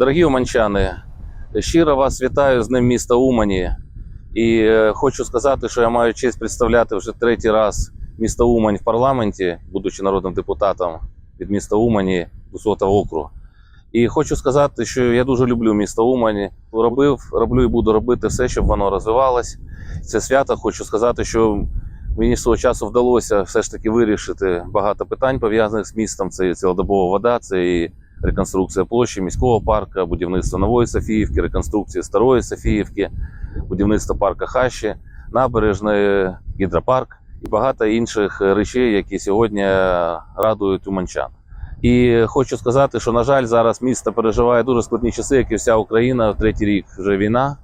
Дорогі уманчани, щиро вас вітаю з Днем міста Умані. І е, хочу сказати, що я маю честь представляти вже третій раз місто Умань в парламенті, будучи народним депутатом від міста Умані Висотого округу. І хочу сказати, що я дуже люблю місто Умані. Робив, роблю і буду робити все, щоб воно розвивалось. Це свято. Хочу сказати, що мені свого часу вдалося все ж таки вирішити багато питань пов'язаних з містом. Це цілодобова вода, це і реконструкція площі міського парку, будівництво нової Софіївки, реконструкція старої Софіївки, будівництво парка Хащі, набережної, гідропарк і багато інших речей, які сьогодні радують уманчан. І хочу сказати, що на жаль, зараз місто переживає дуже складні часи, як і вся Україна. Третій рік вже війна,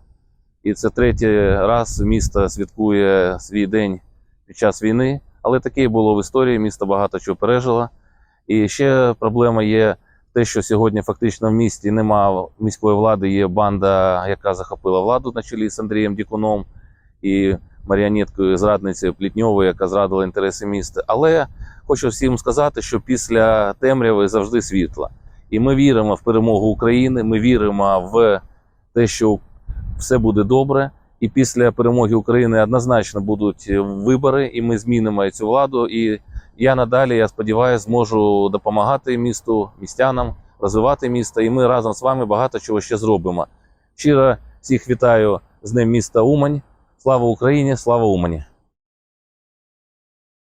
і це третій раз місто святкує свій день під час війни. Але таке було в історії. Місто багато чого пережило. І ще проблема є те, що сьогодні фактично в місті немає міської влади. Є банда, яка захопила владу на чолі з Андрієм Дікуном і маріонеткою зрадницею Плітньовою, яка зрадила інтереси міста. Але хочу всім сказати, що після темряви завжди світло. І ми віримо в перемогу України. Ми віримо в те, що все буде добре. І після перемоги України однозначно будуть вибори, і ми змінимо цю владу. І я надалі, я сподіваюся, зможу допомагати місту, містянам, розвивати місто. І ми разом з вами багато чого ще зробимо. Щиро всіх вітаю з Днем міста Умань. Слава Україні! Слава Умані!